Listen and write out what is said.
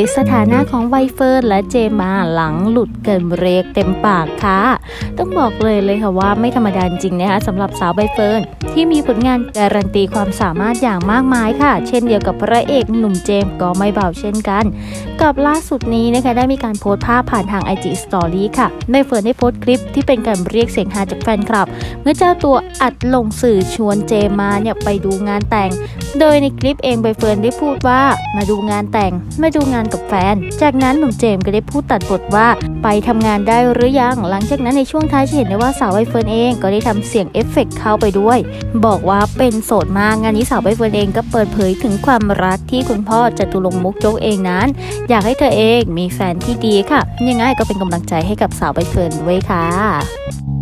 ยสถานะของใบเฟิร์นและเจมมาหลังหลุดเกินเบรกเต็มปากค่ะ ต้องบอกเลยเลยค่ะว่าไม่ธรรมดาจริงนะคะสำหรับสาวใบเฟิร์นที่มีผลงานการันตีความสามารถอย่างมากมายค่ะ เช่นเดียวกับพระเอกหนุ่มเจมก็ไม่เบาเช่นกัน กับล่าสุดนี้นะคะได้มีการโพสต์ภาพผ่านทาง IG Story ค่ะในเฟิร์นได้โพสต์คลิปที่เป็นการเรียกเสียงฮาจากแฟนคลับ เมื่อเจ้าตัวอัดลงสื่อชวนเจมมาเนี่ยไปดูงานแต่ง โดยในคลิปเองใบเฟิร์นได้พูดว่ามาดูงานแต่งมาดูงานกับแฟน จากนั้นหนุ่มเจมส์ก็ได้พูดตัดบทว่า ไปทำงานได้หรือยัง หลังจากนั้นในช่วงท้ายจะเห็นได้ว่าสาวใบเฟิร์นเองก็ได้ทำเสียงเอฟเฟกต์เข้าไปด้วย บอกว่าเป็นโสดมากงานนี้สาวใบเฟิร์นเองก็เปิดเผยถึงความรักที่คุณพ่อจตุรงมุกโจกเองนั้น อยากให้เธอเองมีแฟนที่ดีค่ะ ยังไงก็เป็นกำลังใจให้กับสาวใบเฟิร์นด้วยค่ะ